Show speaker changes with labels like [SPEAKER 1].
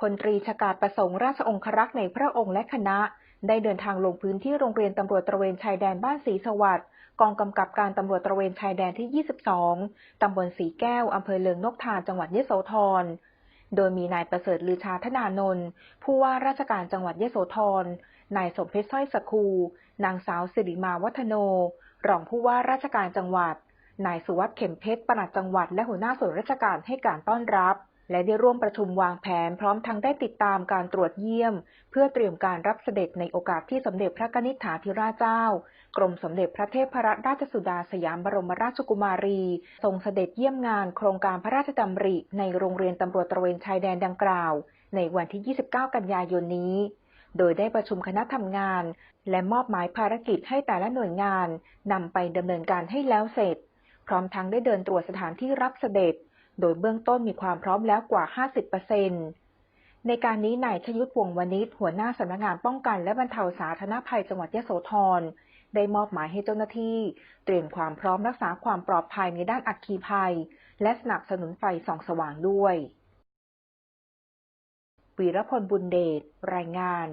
[SPEAKER 1] พลตรีชกาดประสงค์ราชองครักษ์ในพระองค์และคณะ ได้เดินทางลงพื้นที่โรงเรียนตำรวจตระเวนชายแดนบ้านศรีสวัสดิ์กองกำกับการตำรวจตระเวนชายแดนที่ 22 ตำบลสีแก้ว อำเภอเลิงนกทาจังหวัดยโสธร โดยมีนายประเสริฐลือชาธนานนท์ผู้ว่าราชการจังหวัดยโสธร นายสมเพชรสร้อยสคู นางสาวสิริมาวัฒโน รองผู้ว่าราชการจังหวัด นายสุวัสด์เข็มเพชรปลัดจังหวัด และหัวหน้าส่วนราชการให้การต้อนรับ และได้ร่วมประชุมวางแผนพร้อมทั้งได้ติดตามการตรวจเยี่ยม เพื่อเตรียมการรับเสด็จในโอกาสที่สมเด็จพระนิษฐาธิราชเจ้า กรมสมเด็จพระเทพรัตนราชสุดาสยามบรมราชกุมารี ทรงเสด็จเยี่ยมงานโครงการพระราชดำริในโรงเรียนตำรวจตระเวนชายแดนดังกล่าว ในวันที่ 29 กันยายนนี้ โดยได้ประชุมคณะทำงาน และมอบหมายภารกิจให้แต่ละหน่วยงานนำไปดำเนินการให้แล้วเสร็จ พร้อมทั้งได้เดินตรวจสถานที่รับเสด็จ โดยเบื้องต้นมีความพร้อมแล้วกว่า 50%ในการนี้นายชยุทธวงวณิชหัวหน้าสำนักงานป้องกันและบรรเทาสาธารณภัยจังหวัดยโสธรได้มอบหมายให้เจ้าหน้าที่ เตรียมความพร้อมรักษาความปลอดภัยในด้านอัคคีภัย และสนับสนุนไฟส่องสว่างด้วยวีรพลบุญเดชรายงาน